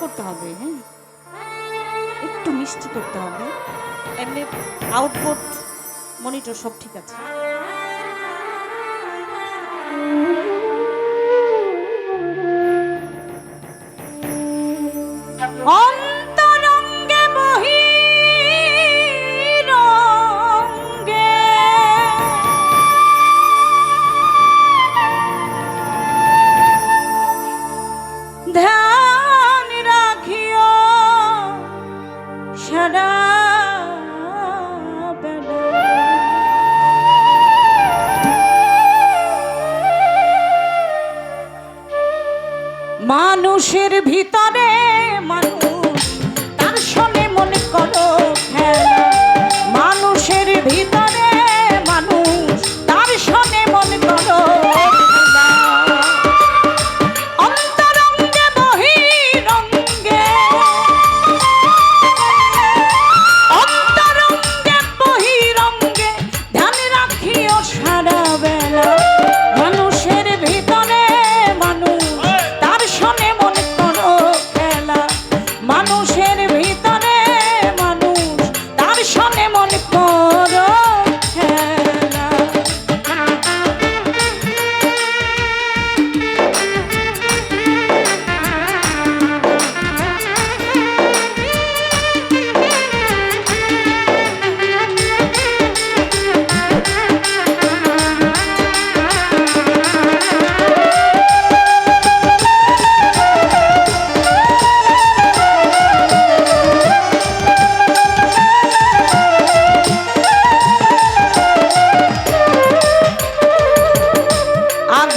করতে হবে হ্যাঁ? একটু মিষ্টি করতে হবে। এমনি আউটপুট মনিটর সব ঠিক আছে। মানুষের ভিতরে মানুষ তার সঙ্গে মনে করো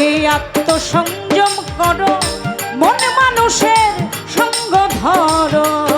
এই আত্মসংযম করো মন মানুষের সঙ্গ ধরো।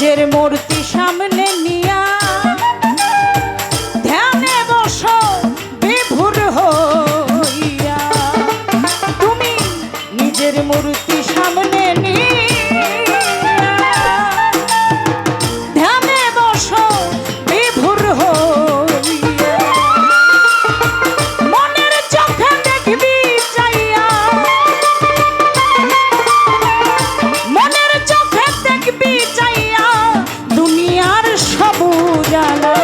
নিজের মূর্তি সামনে নিয়া ধ্যানে বস বিভুর হইয়া। তুমি নিজের মূর্তি সামনে নিয়া ya la